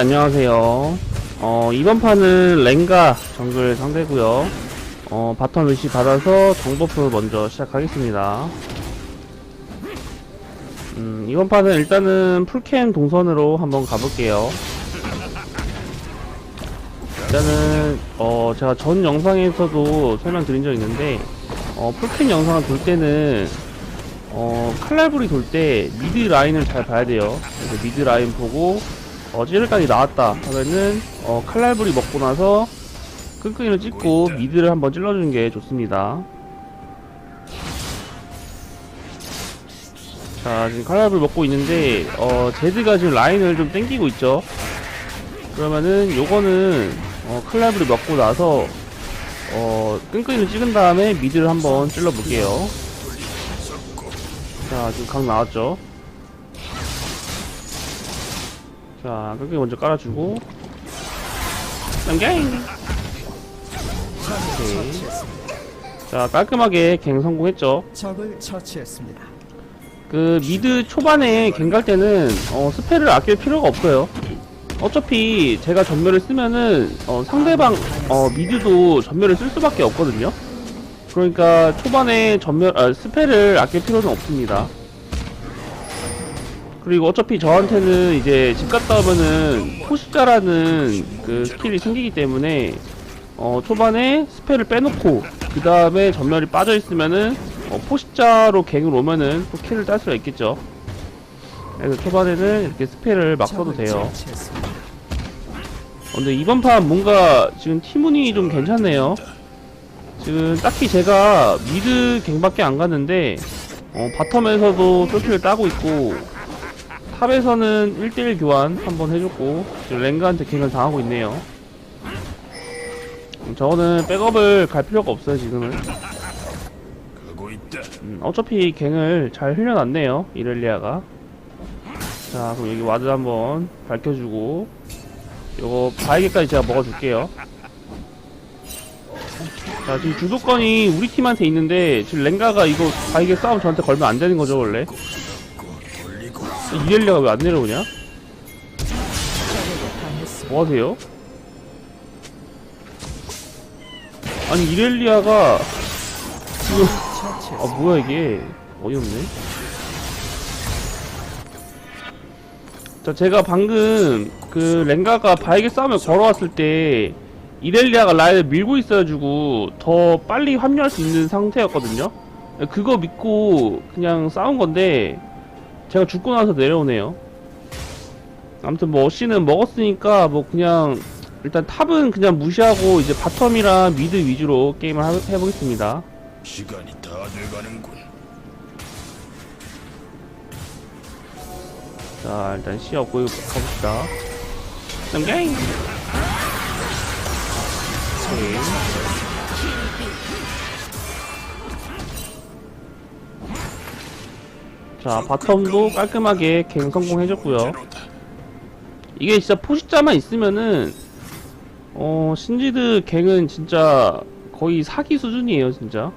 네, 안녕하세요. 어, 이번 판은 랭가 정글 상대고요 어, 바텀 의시 받아서 정버프 먼저 시작하겠습니다. 음, 이번 판은 일단은 풀캠 동선으로 한번 가볼게요. 일단은, 어, 제가 전 영상에서도 설명드린 적 있는데, 어, 풀캠 영상을 볼 때는, 어, 칼날불이 돌 때 미드 라인을 잘 봐야 돼요. 그래서 미드 라인 보고, 어, 찌를까지 나왔다 하면은, 어, 칼날불이 먹고 나서 끈끈이를 찍고 미드를 한번 찔러주는 게 좋습니다. 자, 지금 칼날불 먹고 있는데, 어, 제드가 지금 라인을 좀 땡기고 있죠. 그러면은, 요거는, 어, 칼날불이 먹고 나서, 어, 끈끈이를 찍은 다음에 미드를 한번 찔러볼게요. 자, 지금 각 나왔죠. 자, 끈끈이 먼저 깔아주고, 땡갱! 오케이. 자, 깔끔하게 갱 성공했죠. 적을 처치했습니다. 그 미드 초반에 갱 갈 때는 어, 스펠을 아낄 필요가 없어요. 어차피 제가 전멸을 쓰면은 어, 상대방 어, 미드도 전멸을 쓸 수밖에 없거든요. 그러니까 초반에 전멸 아, 스펠을 아낄 필요는 없습니다. 그리고 어차피 저한테는 이제 집 갔다 오면은 포식자라는 그 스킬이 생기기 때문에 어, 초반에 스펠을 빼놓고 그 다음에 전멸이 빠져 있으면은 어, 포식자로 갱을 오면은 또 킬을 딸 수가 있겠죠. 그래서 초반에는 이렇게 스펠을 막 써도 돼요. 어, 근데 이번 판 뭔가 지금 티문이 좀 괜찮네요. 지금 딱히 제가 미드 갱밖에 안 갔는데 어, 바텀에서도 솔킬을 따고 있고 탑에서는 1대1 교환 한번 해줬고 지금 랭가한테 갱을 당하고 있네요. 음, 저거는 백업을 갈 필요가 없어요 지금은. 음, 어차피 갱을 잘 흘려놨네요 이렐리아가 자 그럼 여기 와드 한번 밝혀주고 요거 바이게까지 제가 먹어줄게요 자 지금 주도권이 우리 팀한테 있는데 지금 랭가가 이거 바이게 싸움 저한테 걸면 안 되는 거죠 원래 이렐리아가 왜 안 내려오냐? 적에게 당했습니다. 뭐 하세요? 아니 이렐리아가 아. 뭐야 이게 어이없네 자 제가 방금 그 랭가가 바에게 싸움을 걸어왔을 때 이렐리아가 라인을 밀고 있어가지고 더 빨리 합류할 수 있는 상태였거든요 그거 믿고 그냥 싸운 건데 제가 죽고 나서 내려오네요. 아무튼 뭐 어시는 먹었으니까 뭐 그냥 일단 탑은 그냥 무시하고 이제 바텀이랑 미드 위주로 게임을 하- 해보겠습니다. 시간이 다 돼가는군. 자 일단 시 없고 가봅시다. 땡갱 오케이 자 바텀도 깔끔하게 갱 성공해줬고요. 이게 진짜 포식자만 있으면은 어 신지드 갱은 진짜 거의 사기 수준이에요 진짜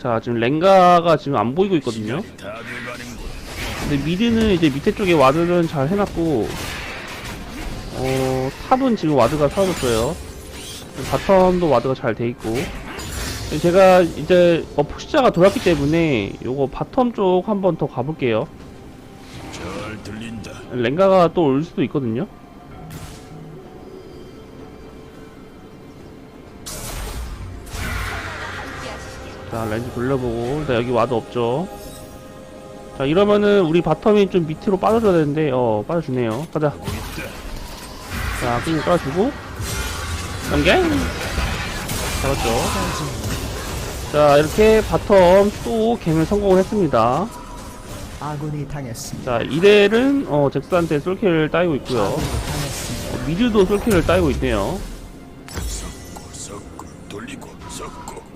자 지금 랭가가 지금 안 보이고 있거든요. 근데 미드는 이제 밑에 쪽에 와드는 잘 해놨고 어 탑은 지금 와드가 사라졌어요 바텀도 와드가 잘 돼있고 제가 이제 어, 푸시자가 돌았기 때문에 요거 바텀 쪽 한번 더 가볼게요. 랭가가 또 올 수도 있거든요 자 렌즈 돌려보고. 일단 여기 와드 없죠? 자 이러면은 우리 바텀이 좀 밑으로 빠져줘야 되는데 어 빠져주네요. 가자. 자 끈을 깔아주고. 연갱 잡았죠? 자 이렇게 바텀 또 갱을 성공을 했습니다. 아군이 당했습니다. 자 이렐은 어 잭스한테 솔킬을 따이고 있고요. 어, 미드도 솔킬을 따이고 있네요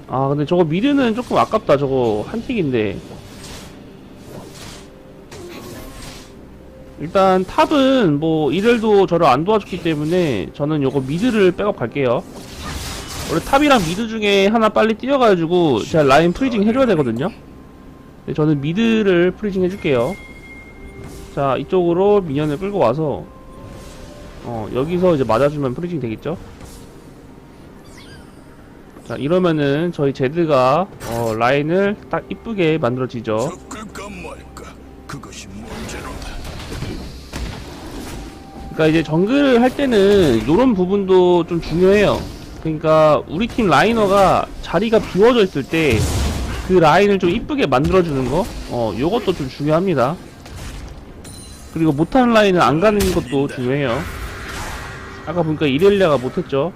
아 근데 저거 미드는 조금 아깝다. 저거 한 틱인데. 일단 탑은 뭐 이렐도 저를 안 도와줬기 때문에 저는 요거 미드를 백업 갈게요. 원래 탑이랑 미드 중에 하나 빨리 뛰어가지고 제가 라인 프리징 해줘야 되거든요. 근데 저는 미드를 프리징 해줄게요. 자 이쪽으로 미니언을 끌고 와서 어 여기서 이제 맞아주면 프리징 되겠죠 자 이러면은 저희 제드가 어, 라인을 딱 이쁘게 만들어지죠. 그러니까 이제 정글을 할 때는 요런 부분도 좀 중요해요. 그러니까 우리 팀 라이너가 자리가 비워져 있을 때 그 라인을 좀 이쁘게 만들어주는 거? 어, 요것도 좀 중요합니다. 그리고 못하는 라인은 안 가는 것도 중요해요. 아까 보니까 이렐리아가 못했죠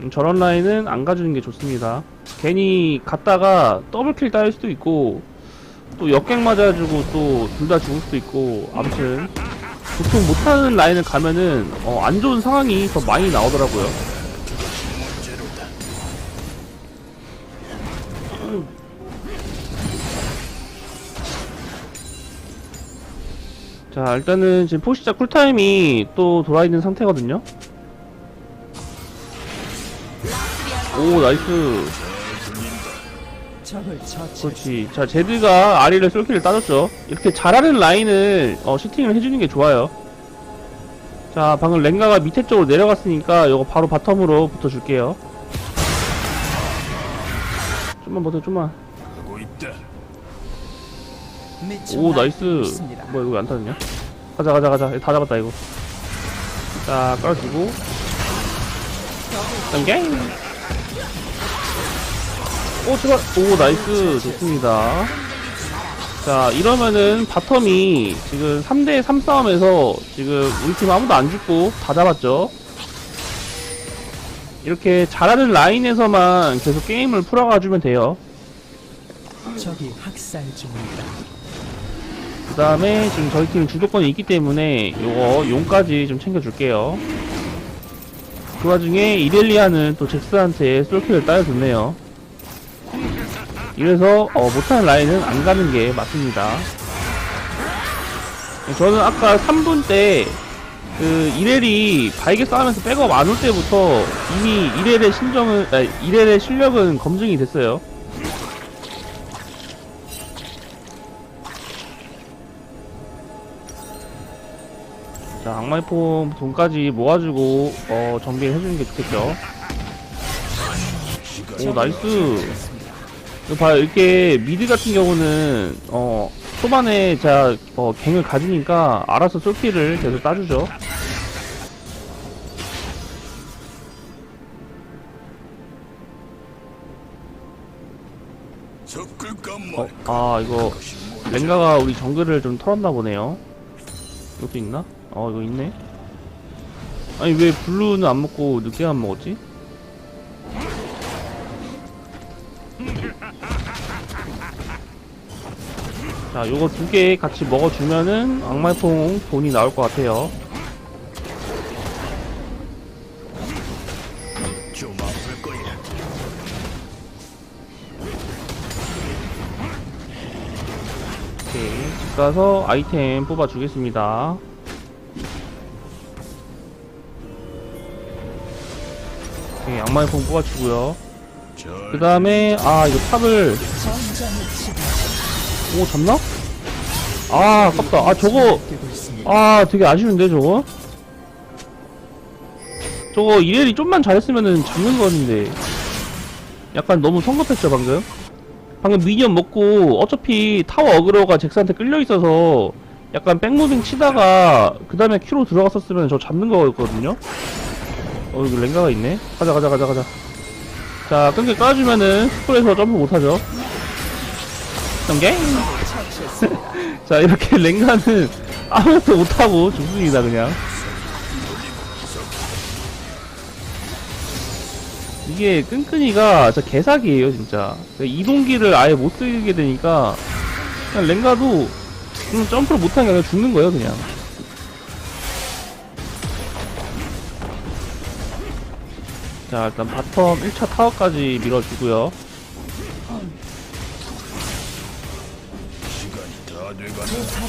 음, 저런 라인은 안 가주는 게 좋습니다. 괜히 갔다가 더블킬 따일 수도 있고 또 역갱 맞아가지고 또 둘 다 죽을 수도 있고 아무튼. 보통 못하는 라인을 가면은 어, 안 좋은 상황이 더 많이 나오더라고요. 자 일단은 지금 포시자 쿨타임이 또 돌아있는 상태거든요 오 나이스. 그렇지. 자 제드가 아리를 솔킬을 따줬죠. 이렇게 잘하는 라인을 어, 시팅을 해주는 게 좋아요. 자 방금 랭가가 밑에 쪽으로 내려갔으니까 이거 바로 바텀으로 붙어줄게요. 좀만 버텨 좀만. 오 나이스. 뭐야 이거 왜 안 타느냐? 가자 가자 가자. 다 잡았다 이거. 자 깔아주고. 땡갱 오 제발 오 나이스 좋습니다 자 이러면은 바텀이 지금 3대3 싸움에서 지금 우리 팀 아무도 안 죽고 다 잡았죠 이렇게 잘하는 라인에서만 계속 게임을 풀어가주면 돼요 적이 학살 중입니다. 그 다음에 지금 저희 팀 주도권이 있기 때문에 요거 용까지 좀 챙겨줄게요. 그 와중에 이렐리아는 또 잭스한테 솔킬을 따여줬네요. 이래서 어, 못하는 라인은 안 가는 게 맞습니다. 저는 아까 3분 때 그 이렐이 바이게 싸우면서 백업 안 올 때부터 이미 이렐의 신정은 아, 이렐의 실력은 검증이 됐어요. 자, 악마의 폼 돈까지 모아주고, 어, 정비를 해주는 게 좋겠죠. 오, 나이스. 이거 봐요. 이렇게 미드 같은 경우는, 어, 초반에 자, 어, 갱을 가지니까 알아서 솔킬을 계속 따주죠. 어, 아, 이거, 랭가가 우리 정글을 좀 털었나 보네요. 이것도 있나? 어, 이거 있네. 아니, 왜 블루는 안 먹고 늦게 안 먹었지? 자, 요거 두 개 같이 먹어주면은 악마의 돈이 나올 것 같아요. 오케이. 집 가서 아이템 뽑아주겠습니다. 오케이, 악마의 폼 뽑아주고요. 절그 다음에, 아, 이거 탑을, 오, 잡나? 아, 아깝다. 아, 저거. 아, 되게 아쉬운데, 저거? 저거, 이렐이 좀만 잘했으면은 잡는 거였는데. 약간 너무 성급했죠, 방금? 방금 미니언 먹고, 어차피 타워 어그로가 잭스한테 끌려있어서, 약간 백무빙 치다가, 그 다음에 큐로 들어갔었으면 저 잡는 거였거든요? 어, 여기 랭가가 있네? 가자, 가자, 가자, 가자. 자, 끈기 까주면은, 스쿨에서 점프 못하죠. 경갱? 자 이렇게 랭가는 아무것도 못하고 죽습니다 그냥. 이게 끈끈이가 진짜 개사기예요 진짜. 이동기를 아예 못 쓰게 되니까 그냥 랭가도 그냥 점프를 못하는 게 아니라 죽는 거예요 그냥. 자 일단 바텀 1차 타워까지 밀어주고요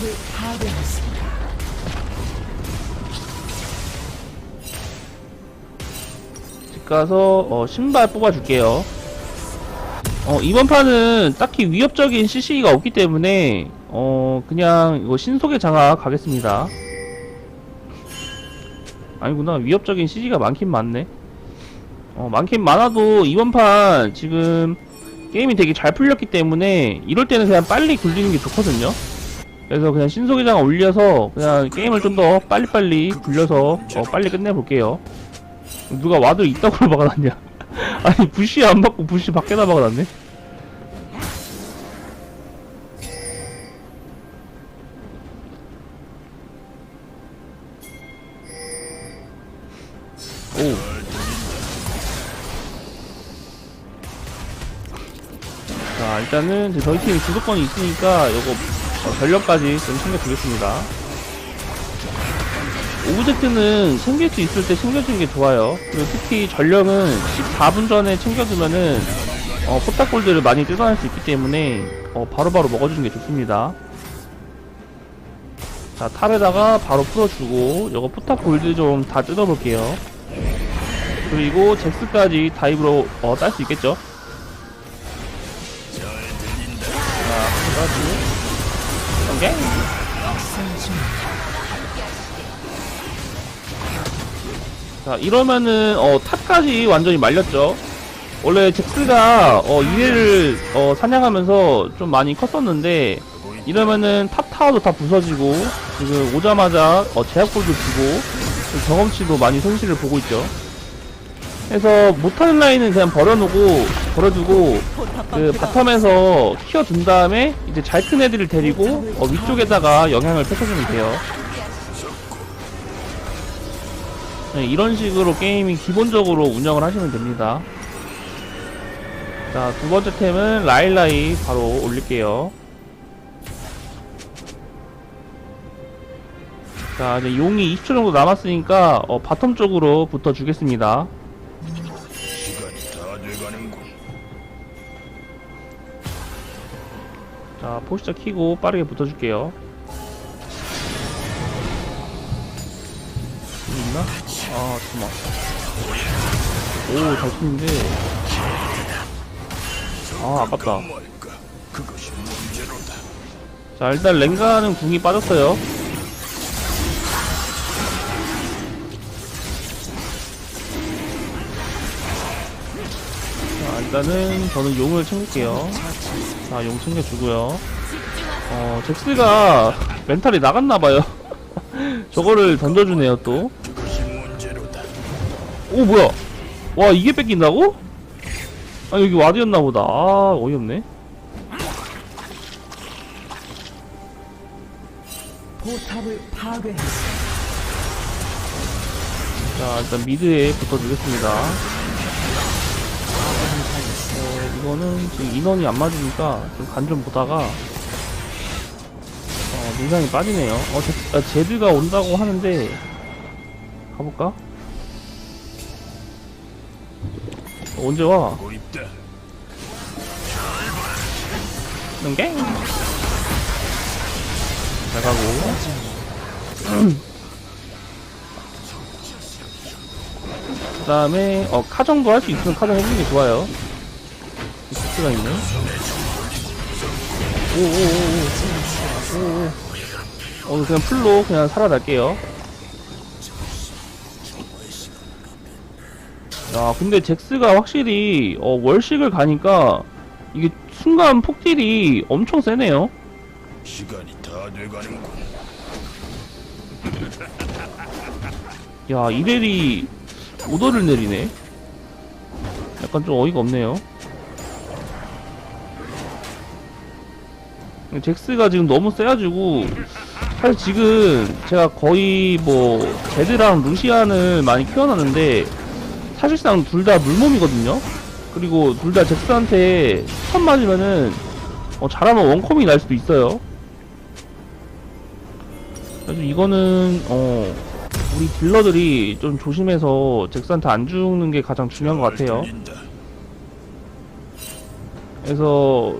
포탑을 파괴했습니다. 집 가서 어, 신발 뽑아줄게요. 어 이번 판은 딱히 위협적인 CC가 없기 때문에 어 그냥 이거 신속의 장악 가겠습니다. 아니구나. 위협적인 CG가 많긴 많네. 어 많긴 많아도 이번 판 지금 게임이 되게 잘 풀렸기 때문에 이럴 때는 그냥 빨리 굴리는 게 좋거든요 그래서 그냥 신속의 장악 올려서 그냥 게임을 좀 더 빨리빨리 굴려서 어, 빨리 끝내볼게요. 누가 와도 이따구로 막아놨냐? 아니 부시 안 받고 부시 밖에다 막아놨네? 오. 자, 일단은 저희 팀이 주도권이 있으니까 요거 어, 전력까지 좀 챙겨주겠습니다. 오브젝트는 챙길 수 있을 때 챙겨주는 게 좋아요. 그리고 특히 전력은 14분 전에 챙겨두면은 어, 포탑골드를 많이 뜯어낼 수 있기 때문에 어, 바로바로 먹어주는 게 좋습니다. 자, 탑에다가 바로 풀어주고 요거 포탑골드 좀 다 뜯어볼게요. 그리고 잭스까지 다이브로 어, 딸 수 있겠죠? 자 이러면은 어 탑까지 완전히 말렸죠. 원래 잭스가 어 2회를 어 사냥하면서 좀 많이 컸었는데 이러면은 탑 타워도 다 부서지고 지금 오자마자 어 제약골도 주고 좀 경험치도 많이 손실을 보고 있죠. 그래서 못하는 라인은 그냥 버려놓고 버려두고 그 바텀에서 키워둔 다음에 이제 잘 큰 애들을 데리고 어 위쪽에다가 영향을 펼쳐주면 돼요 네, 이런 식으로 게임이 기본적으로 운영을 하시면 됩니다. 자, 두 번째 템은 라일라이 바로 올릴게요. 자, 이제 용이 20초 정도 남았으니까 어, 바텀 쪽으로 붙어 주겠습니다. 자, 포시자 키고 빠르게 붙어 줄게요. 아, 잠깐만. 오, 잘 치는데. 아, 아깝다. 자 일단 랭가는 궁이 빠졌어요 자 일단은 저는 용을 챙길게요 자 용 챙겨주고요 어 잭스가 멘탈이 나갔나봐요 저거를 던져주네요 또. 오 뭐야 와 이게 뺏긴다고? 아 여기 와드였나 보다 아 어이없네 포탑을. 자 일단 미드에 붙어주겠습니다 어, 이거는 지금 인원이 안 맞으니까 좀 간 좀 보다가 어, 눈상이 빠지네요 어 제, 아, 제드가 온다고 하는데 가볼까? 언제 와? 능갱. 잘 가고. 그 다음에 어 카정도 할 수 있으면 카정 해주는 게 좋아요. 스가 있네. 오오 오오. 어 그냥 풀로 그냥 살아날게요 야 근데 잭스가 확실히 어 월식을 가니까 이게 순간 폭딜이 엄청 세네요. 시간이 다 돼가는군. 야 이렐이 오더를 내리네. 약간 좀 어이가 없네요. 잭스가 지금 너무 세가지고 사실 지금 제가 거의 뭐 제드랑 루시안을 많이 키워놨는데 사실상 둘 다 물몸이거든요 그리고 둘 다 잭스한테 턴 맞으면은 어, 잘하면 원컴이 날 수도 있어요 그래서 이거는 어 우리 딜러들이 좀 조심해서 잭스한테 안 죽는 게 가장 중요한 것 같아요. 그래서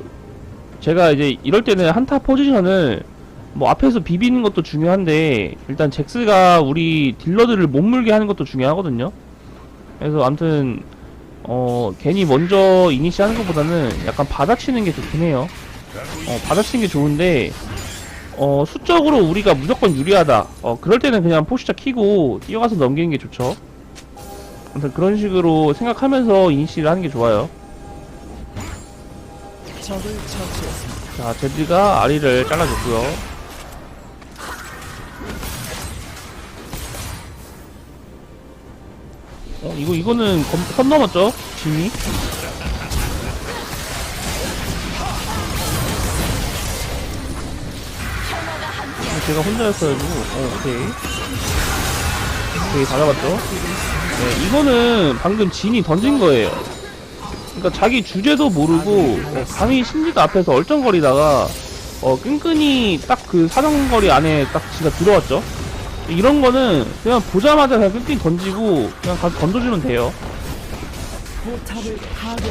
제가 이제 이럴 때는 한타 포지션을 뭐 앞에서 비비는 것도 중요한데 일단 잭스가 우리 딜러들을 못 물게 하는 것도 중요하거든요. 그래서 아무튼 어 괜히 먼저 이니시 하는 것보다는 약간 받아치는 게 좋긴 해요. 어 받아치는 게 좋은데 어 수적으로 우리가 무조건 유리하다. 어 그럴 때는 그냥 포시자 키고 뛰어가서 넘기는 게 좋죠. 아무튼 그런 식으로 생각하면서 이니시를 하는 게 좋아요. 자, 제드가 아리를 잘라줬고요. 어, 이거, 이거는 검, 선 넘었죠? 짐이? 어, 제가 혼자였어가지고, 어, 오케이. 오케이, 다 잡았죠? 네, 이거는 방금 진이 던진 거예요. 그러니까 자기 주제도 모르고 어, 감히 신지도 앞에서 얼쩡거리다가 어 끈끈이 딱 그 사정거리 안에 딱 지가 들어왔죠. 이런 거는 그냥 보자마자 그냥 끈끈이 던지고 그냥 가서 던져주면 돼요.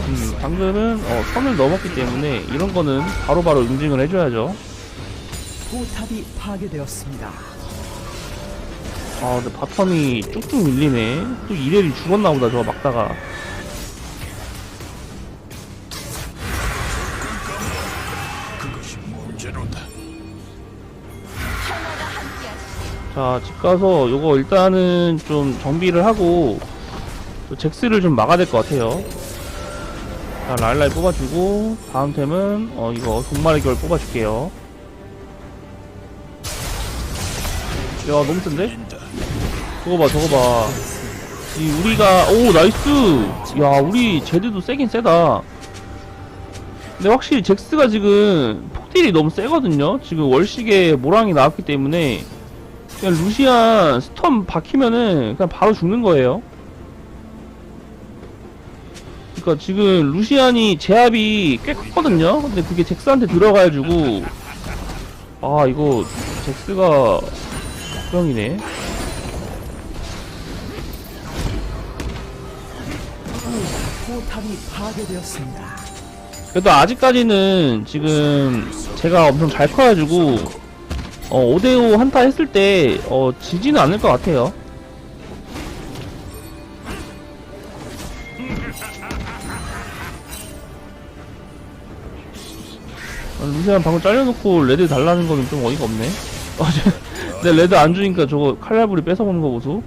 음. 방금은 어, 선을 넘었기 때문에 이런 거는 바로바로 응징을 해줘야죠. 포탑이 파괴되었습니다. 아 근데 바텀이 쭉쭉 밀리네. 또 이렐이 죽었나 보다 저거 막다가. 자, 집 가서 요거 일단은 좀 정비를 하고 또 잭스를 좀 막아야 될 것 같아요. 자, 라일라이 뽑아주고 다음 템은 어 이거 종말의 결 뽑아줄게요. 야, 너무 센데? 저거 봐, 저거 봐. 이 우리가 오 나이스. 야, 우리 제드도 세긴 세다. 근데 확실히 잭스가 지금 폭딜이 너무 세거든요. 지금 월식에 모랑이 나왔기 때문에 그냥 루시안 스톰 박히면은 그냥 바로 죽는 거예요. 그러니까 지금 루시안이 제압이 꽤 컸거든요. 근데 그게 잭스한테 들어가가지고 아 이거 잭스가 걱정이네. 포탑이 파괴되었습니다. 그래도 아직까지는 지금 제가 엄청 잘 커가지고 어 5대5 한타 했을 때 어 지지는 않을 것 같아요. 아, 루시안 방금 잘려놓고 레드 달라는 거는 좀 어이가 없네. 어, 저- 내 레드 안 주니까 저거 칼날부리 뺏어먹는 거 보소.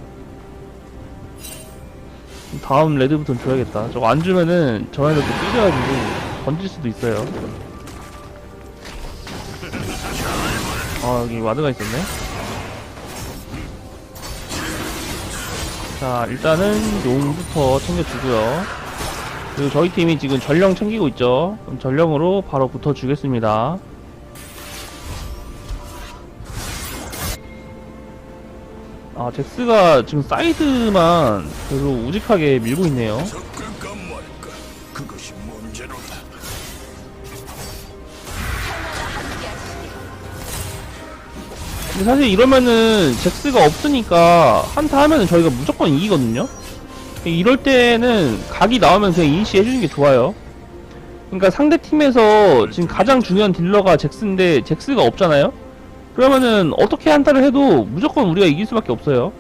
다음 레드부터는 줘야겠다. 저거 안 주면은 저한테 또 삐져가지고 던질 수도 있어요. 아 여기 와드가 있었네. 자 일단은 용부터 챙겨주고요. 그리고 저희 팀이 지금 전령 챙기고 있죠. 그럼 전령으로 바로 붙어주겠습니다. 아 잭스가 지금 사이드만 계속 우직하게 밀고 있네요. 근데 사실 이러면은 잭스가 없으니까 한타 하면은 저희가 무조건 이기거든요. 이럴 때는 각이 나오면 그냥 이니시 해주는 게 좋아요. 그러니까 상대 팀에서 지금 가장 중요한 딜러가 잭스인데 잭스가 없잖아요. 그러면은 어떻게 한타를 해도 무조건 우리가 이길 수밖에 없어요.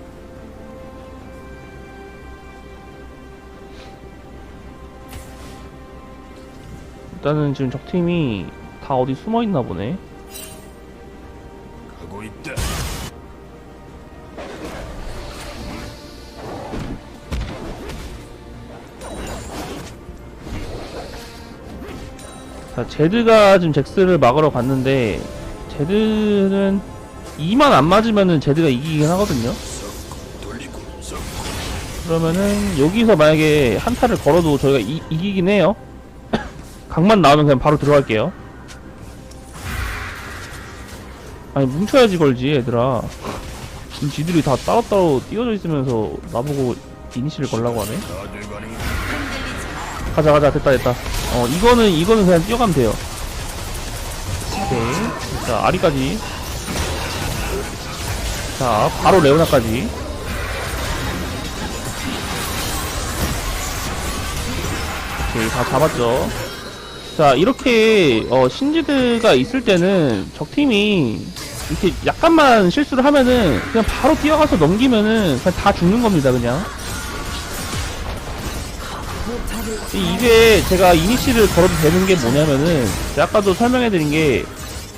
일단은 지금 적 팀이 다 어디 숨어 있나 보네. 하고 있다. 자, 제드가 지금 잭스를 막으러 갔는데, 제드는 2만 안 맞으면은 제드가 이기긴 하거든요? 그러면은, 여기서 만약에 한타를 걸어도 저희가 이, 이기긴 해요. 각만 나오면 그냥 바로 들어갈게요. 아니 뭉쳐야지 걸지 얘들아. 지금 지들이 다 따로따로 띄어져 있으면서 나보고 이니시를 걸라고 하네? 가자 가자. 됐다 됐다. 어 이거는 이거는 그냥 뛰어가면 돼요. 오케이. 자 아리까지. 자 바로 레오나까지. 오케이 다 잡았죠. 자 이렇게 어, 신지드가 있을 때는 적팀이 이렇게 약간만 실수를 하면은 그냥 바로 뛰어가서 넘기면은 그냥 다 죽는 겁니다 그냥. 이게 제가 이니시를 걸어도 되는 게 뭐냐면은 아까도 설명해드린 게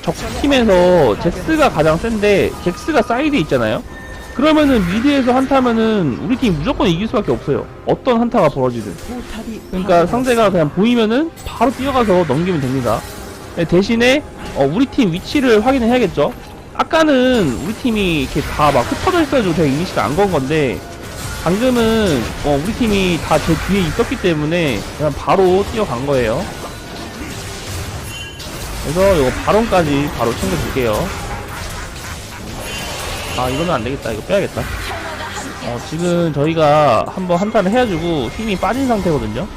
적팀에서 잭스가 가장 센데 잭스가 사이드에 있잖아요 그러면은 미드에서 한타면은 우리 팀이 무조건 이길 수밖에 없어요 어떤 한타가 벌어지든 그러니까 상대가 그냥 보이면은 바로 뛰어가서 넘기면 됩니다. 네, 대신에 어, 우리 팀 위치를 확인을 해야겠죠. 아까는 우리 팀이 이렇게 다 막 흩어져 있어가지고 제가 이니시를 안건 건데 방금은 어, 우리 팀이 다 제 뒤에 있었기 때문에 그냥 바로 뛰어간 거예요. 그래서 이거 바론까지 바로 챙겨줄게요. 아 이거는 안 되겠다. 이거 빼야겠다. 어, 지금 저희가 한번 한타를 해가지고 힘이 빠진 상태거든요.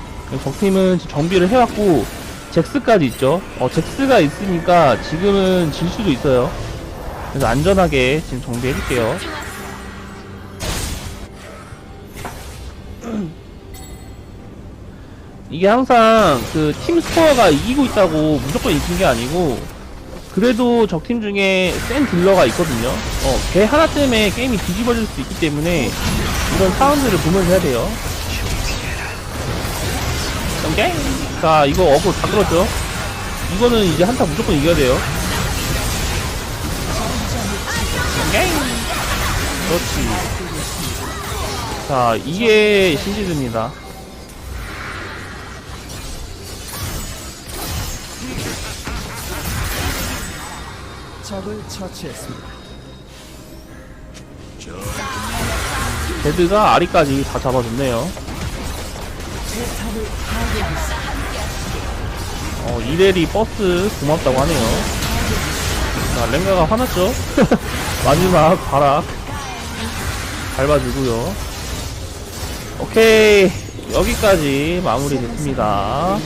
적팀은 정비를 해왔고, 잭스까지 있죠. 어, 잭스가 있으니까 지금은 질 수도 있어요. 그래서 안전하게 지금 정비해줄게요. 이게 항상 그 팀 스코어가 이기고 있다고 무조건 이긴 게 아니고, 그래도 적팀 중에 센 딜러가 있거든요. 어, 걔 하나 때문에 게임이 뒤집어질 수 있기 때문에 이런 사운드를 보면서 해야 돼요. 오케이? 자, 이거 어그로 다 끌었죠? 이거는 이제 한타 무조건 이겨야 돼요. 오케이? 그렇지. 자, 이게 신지드입니다. 적을 처치했습니다. 데드가 아리까지 다 잡아줬네요. 어, 이레리 버스 고맙다고 하네요. 자, 랭가가 화났죠? 마지막 바락 밟아주고요. 오케이. 여기까지 마무리 됐습니다.